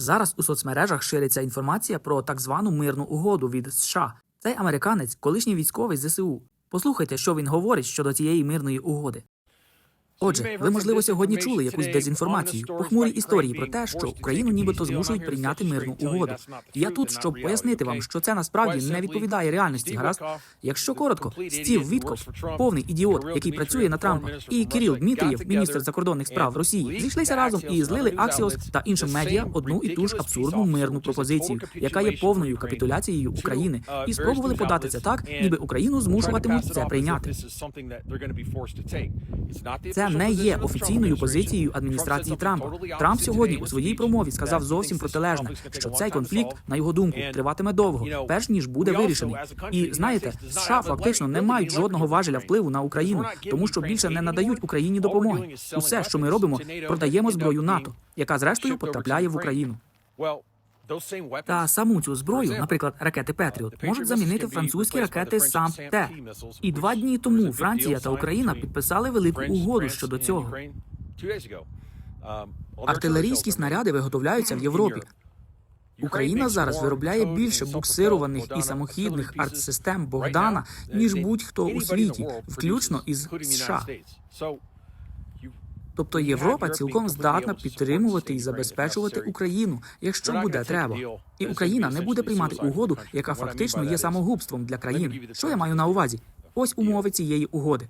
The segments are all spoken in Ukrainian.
Зараз у соцмережах шириться інформація про так звану мирну угоду від США. Цей американець, колишній військовий ЗСУ. Послухайте, що він говорить щодо цієї мирної угоди. Отже, ви можливо сьогодні чули якусь дезінформацію, похмурі історії про те, що Україну нібито змушують прийняти мирну угоду. Я тут, щоб пояснити вам, що це насправді не відповідає реальності. Гаразд, якщо коротко, Стів Вітков, повний ідіот, який працює на Трампа, і Кирил Дмитрієв, міністр закордонних справ Росії, зійшлися разом і злили Аксіос та іншим медіа одну і ту ж абсурдну мирну пропозицію, яка є повною капітуляцією України, і спробували подати це так, ніби Україну змушуватимуть це прийняти. Це не є офіційною позицією адміністрації Трампа. Трамп сьогодні у своїй промові сказав зовсім протилежне, що цей конфлікт, на його думку, триватиме довго, перш ніж буде вирішений. І знаєте, США фактично не мають жодного важеля впливу на Україну, тому що більше не надають Україні допомоги. Усе, що ми робимо, продаємо зброю НАТО, яка зрештою потрапляє в Україну. Та саму цю зброю, наприклад, ракети Петріот, можуть замінити французькі ракети сам Т. І два дні тому Франція та Україна підписали велику угоду щодо цього. Артилерійські снаряди виготовляються в Європі. Україна зараз виробляє більше буксированих і самохідних артсистем Богдана ніж будь-хто у світі, включно із США. Тобто Європа цілком здатна підтримувати і забезпечувати Україну, якщо буде треба. І Україна не буде приймати угоду, яка фактично є самогубством для країн. Що я маю на увазі? Ось умови цієї угоди.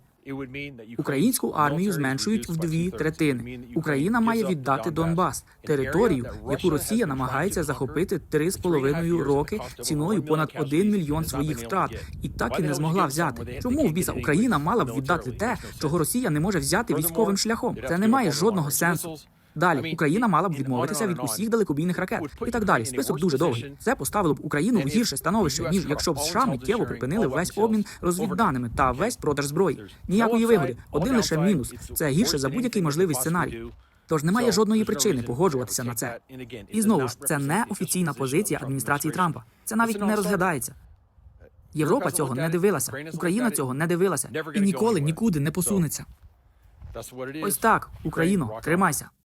Українську армію зменшують в дві третини. Україна має віддати Донбас, територію, яку Росія намагається захопити три з половиною роки ціною понад один мільйон своїх втрат, і так і не змогла взяти. Чому в біса Україна мала б віддати те, чого Росія не може взяти військовим шляхом? Це не має жодного сенсу. Далі Україна мала б відмовитися від усіх далекобійних ракет і так далі. Список дуже довгий. Це поставило б Україну в гірше становище, ніж якщо б США миттєво припинили весь обмін розвідданими та весь продаж зброї. Ніякої вигоди, один лише мінус. Це гірше за будь-який можливий сценарій. Тож немає жодної причини погоджуватися на це. І знову ж це не офіційна позиція адміністрації Трампа. Це навіть не розглядається. Європа цього не дивилася, Україна цього не дивилася і ніколи нікуди не посунеться. Ось так, Україно, тримайся.